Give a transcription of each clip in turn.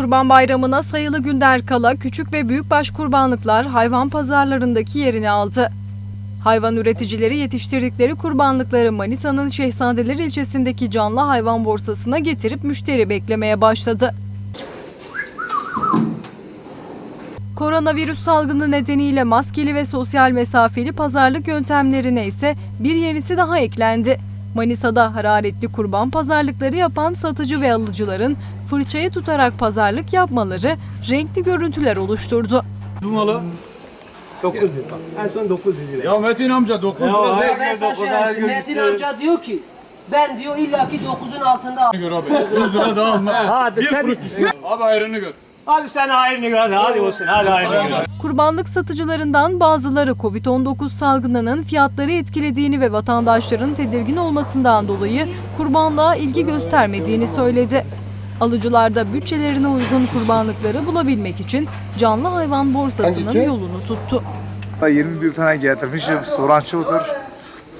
Kurban Bayramı'na sayılı günler kala küçük ve büyükbaş kurbanlıklar hayvan pazarlarındaki yerini aldı. Hayvan üreticileri yetiştirdikleri kurbanlıkları Manisa'nın Şehzadeler ilçesindeki canlı hayvan borsasına getirip müşteri beklemeye başladı. Koronavirüs salgını nedeniyle maskeli ve sosyal mesafeli pazarlık yöntemlerine ise bir yenisi daha eklendi. Manisa'da hararetli kurban pazarlıkları yapan satıcı ve alıcıların fırçayı tutarak pazarlık yapmaları renkli görüntüler oluşturdu. Dumalı. 900 lira. En son 900 lira. Ya Metin amca 9 lira Ya, değil. Ben sana söyleyeyim. Metin amca diyor ki ben diyor illaki 9'un altında al. Gör abi 100 lira daha alma. Hadi Bir sen- kuruş düşme. Abi ayrını gör. Hadi sen hayrını gör hadi, hadi olsun hadi hayrını gör. Kurbanlık satıcılarından bazıları Covid-19 salgınının fiyatları etkilediğini ve vatandaşların tedirgin olmasından dolayı kurbanlığa ilgi göstermediğini söyledi. Alıcılar da bütçelerine uygun kurbanlıkları bulabilmek için canlı hayvan borsasının yolunu tuttu. 21 tane getirmişim. Soran çoktur.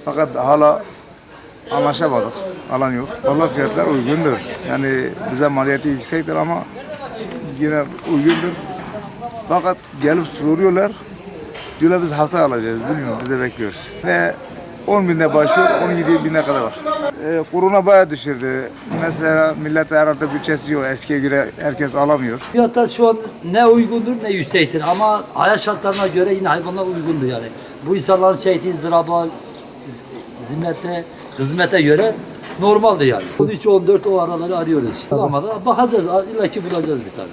Fakat hala anlaşamadık. Alan yok. Valla fiyatlar uygundur. Yani bize maliyeti yüksektir ama yine uygundur. Fakat gelip soruyorlar. Diyorlar biz hafta alacağız. Bilmiyorum bize bekliyoruz. Ve 10 binde başlıyor, 17 bine kadar var. Ee, korona bayağı düşürdü. Mesela millet herhalde bütçesi yok. Eskiye göre herkes alamıyor. Fiyatlar şu an ne uygundur ne yüksektir ama hayat şartlarına göre yine hayvanlar uygundur yani. Bu insanların çektiği ızdıraba, z- zimmete, hizmete göre normaldir yani. 13-14 o araları arıyoruz işte. Ama da bakacağız, illa ki bulacağız bir tane.